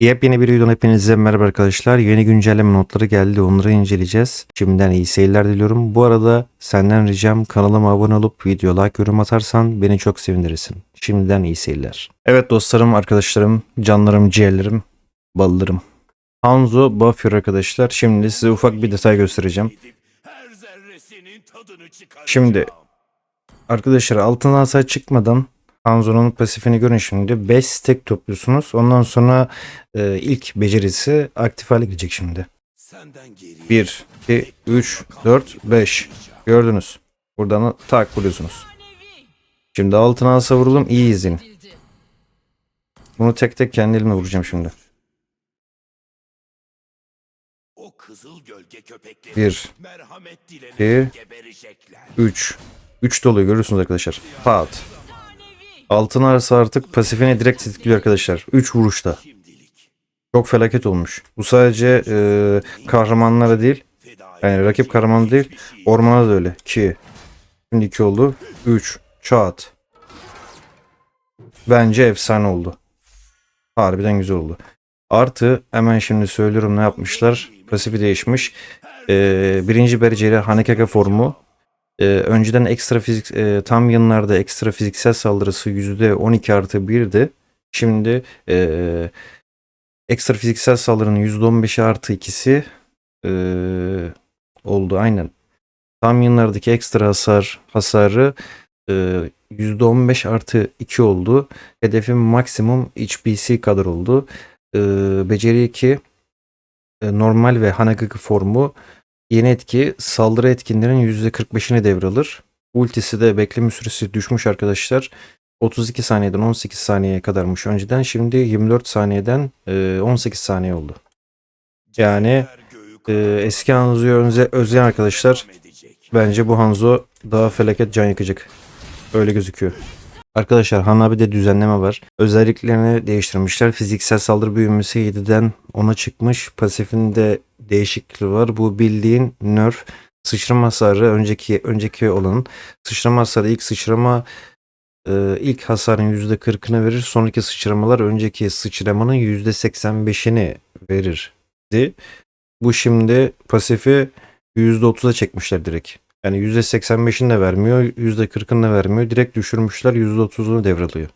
Yepyeni bir videodan hepinize merhaba arkadaşlar. Yeni güncelleme notları geldi. Onları inceleyeceğiz. Şimdiden iyi seyirler diliyorum. Bu arada senden ricam kanalıma abone olup video like yorum atarsan beni çok sevindirirsin. Şimdiden iyi seyirler. Evet dostlarım, arkadaşlarım, canlarım, ciğerlerim, ballarım. Hanzo Buffer arkadaşlar. Şimdi size ufak bir detay göstereceğim. Şimdi arkadaşlar altın asa çıkmadan Hanzo'nun pasifini görün şimdi. 5 stack topluyorsunuz. Ondan sonra e, ilk becerisi aktif hale gelecek şimdi. Senden geri 1, 2, 3, 4, 5. Gördünüz. Buradan tak vuruyorsunuz. Şimdi altına asa vuruldum. İyi izleyin. Bunu tek tek kendi elimle vuracağım şimdi. o kızıl gölge köpekleri 1, merhamet İki. dilenerek geberecekler. 3. 3 doluyor görüyorsunuz arkadaşlar. Pat. Altın arası artık pasifini direkt tetikliyor arkadaşlar. 3 vuruşta. Çok felaket olmuş. Bu sadece e, kahramanlara değil. Yani rakip kahraman değil. Ormana da öyle. 2. Şimdi 2 oldu. 3. Çat. Bence efsane oldu. Harbiden güzel oldu. Artı hemen şimdi söylüyorum ne yapmışlar. Pasifi değişmiş. Ee, birinci beceri Hanekage formu. Ee, önceden ekstra fizik e, tam yanlarda ekstra fiziksel saldırısı %12 artı 1'di. Şimdi e, ekstra fiziksel saldırının %15 artı 2'si e, oldu aynen. Tam yanlardaki ekstra hasar hasarı e, %15 artı 2 oldu. Hedefim maksimum HPC kadar oldu. E, beceri 2 e, normal ve Hanagaki formu yeni etki saldırı etkinlerin %45'ini devralır. Ultisi de bekleme süresi düşmüş arkadaşlar. 32 saniyeden 18 saniyeye kadarmış önceden. Şimdi 24 saniyeden e, 18 saniye oldu. Yani e, eski Hanzo'yu özleyen arkadaşlar. Bence bu Hanzo daha felaket can yakacak. Öyle gözüküyor. Arkadaşlar Hanabi'de düzenleme var. Özelliklerini değiştirmişler. Fiziksel saldırı büyümesi 7'den 10'a çıkmış. Pasifinde değişikliği var. Bu bildiğin nerf. Sıçrama hasarı önceki önceki olanın. Sıçrama hasarı ilk sıçrama e, ilk hasarın %40'ını verir. Sonraki sıçramalar önceki sıçramanın %85'ini verirdi. Bu şimdi pasifi %30'a çekmişler direkt. Yani %85'ini de vermiyor, %40'ını da vermiyor. Direkt düşürmüşler %30'unu devralıyor.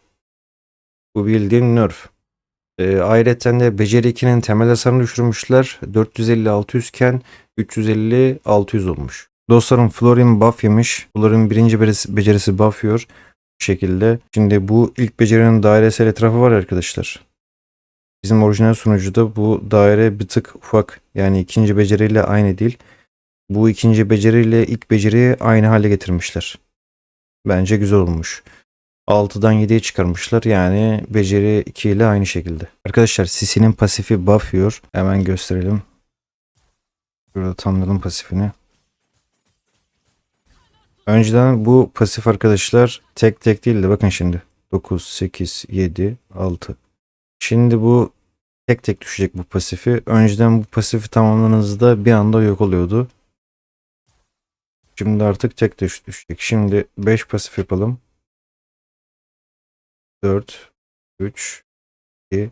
Bu bildiğin nerf. E, ayrıca de beceri 2'nin temel hasarını düşürmüşler. 450-600 iken 350-600 olmuş. Dostlarım Florin buff yemiş. Florin birinci becerisi, buff yiyor. Bu şekilde. Şimdi bu ilk becerinin dairesel etrafı var arkadaşlar. Bizim orijinal sunucuda bu daire bir tık ufak. Yani ikinci beceriyle aynı değil. Bu ikinci beceriyle ilk beceriyi aynı hale getirmişler. Bence güzel olmuş. 6'dan 7'ye çıkarmışlar. Yani beceri 2 ile aynı şekilde. Arkadaşlar Sisi'nin pasifi buff. Hemen gösterelim. Burada tanıdım pasifini. Önceden bu pasif arkadaşlar tek tek değildi. Bakın şimdi. 9, 8, 7, 6. Şimdi bu tek tek düşecek bu pasifi. Önceden bu pasifi tamamladığınızda bir anda yok oluyordu. Şimdi artık tek düş düşecek. Şimdi 5 pasif yapalım. 4, 3, 2,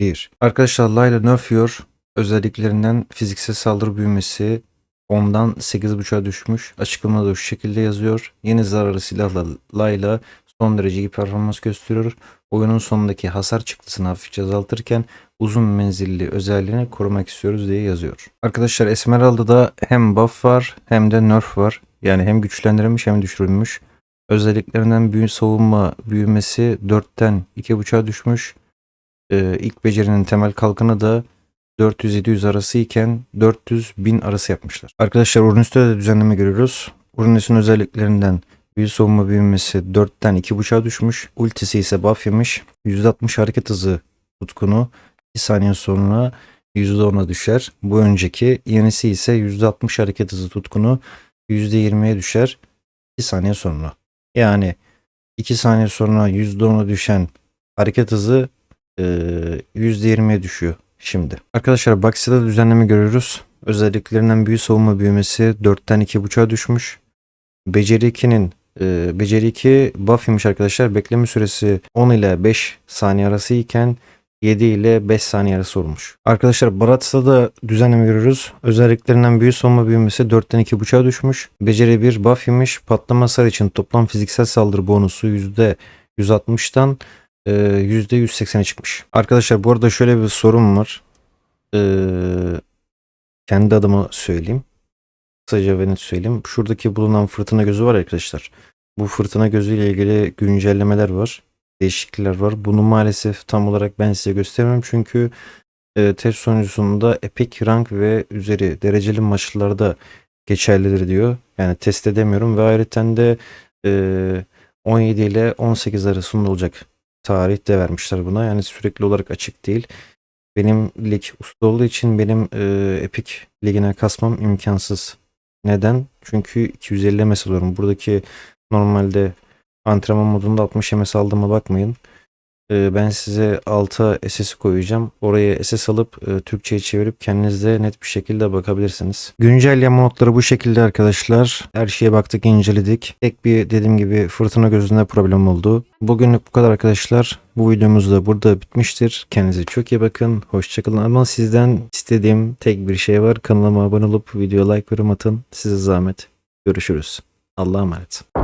1. Arkadaşlar Layla nerfiyor. Özelliklerinden fiziksel saldırı büyümesi 10'dan 8.5'a düşmüş. Açıklamada da şu şekilde yazıyor. Yeni zararlı silahla Layla son derece iyi performans gösteriyor. Oyunun sonundaki hasar çıktısını hafifçe azaltırken uzun menzilli özelliğini korumak istiyoruz diye yazıyor. Arkadaşlar Esmeralda'da hem buff var hem de nerf var. Yani hem güçlendirilmiş hem düşürülmüş. Özelliklerinden büyü savunma büyümesi 4'ten 2.5'a düşmüş. Ee, ilk becerinin temel kalkanı da 400-700 arası iken 400-1000 arası yapmışlar. Arkadaşlar Uranüs'te de düzenleme görüyoruz. Uranüs'ün özelliklerinden büyü savunma büyümesi 4'ten 2.5'a düşmüş. Ultisi ise buff yemiş. 160 hareket hızı tutkunu 2 saniye sonra %10'a düşer. Bu önceki yenisi ise %60 hareket hızı tutkunu %20'ye düşer 2 saniye sonra. Yani 2 saniye sonra %10'a düşen hareket hızı e, %20'ye düşüyor şimdi. Arkadaşlar Baxia'da düzenleme görüyoruz. Özelliklerinden büyü savunma büyümesi 4'ten 2.5'a düşmüş. Beceri 2'nin e, Beceri 2 buff arkadaşlar. Bekleme süresi 10 ile 5 saniye arası iken 7 ile 5 saniye arası olmuş. Arkadaşlar Barats'ta da düzenleme görüyoruz. Özelliklerinden büyü savunma büyümesi 4'ten 2.5'a düşmüş. Beceri 1 buff yemiş. Patlama hasar için toplam fiziksel saldırı bonusu %160'tan e, %180'e çıkmış. Arkadaşlar bu arada şöyle bir sorun var. Ee, kendi adıma söyleyeyim. Kısaca ve söyleyeyim. Şuradaki bulunan fırtına gözü var arkadaşlar. Bu fırtına gözüyle ilgili güncellemeler var. Değişiklikler var. Bunu maalesef tam olarak ben size gösteremem. Çünkü e, test sonucunda epic rank ve üzeri dereceli maçlarda geçerlidir diyor. Yani test edemiyorum ve ayrıca de e, 17 ile 18 arasında olacak tarih de vermişler buna. Yani sürekli olarak açık değil. Benim lig usta olduğu için benim e, Epic ligine kasmam imkansız. Neden? Çünkü 250 MS alıyorum. Buradaki normalde antrenman modunda 60 MS aldığıma bakmayın. E, ben size alta SS koyacağım. Oraya SS alıp e, Türkçe'ye çevirip kendiniz de net bir şekilde bakabilirsiniz. Güncelleme notları bu şekilde arkadaşlar. Her şeye baktık, inceledik. Tek bir dediğim gibi fırtına gözünde problem oldu. Bugünlük bu kadar arkadaşlar. Bu videomuz da burada bitmiştir. Kendinize çok iyi bakın. Hoşçakalın. Ama sizden istediğim tek bir şey var. Kanalıma abone olup videoya like yorum atın. Size zahmet. Görüşürüz. Allah'a emanet.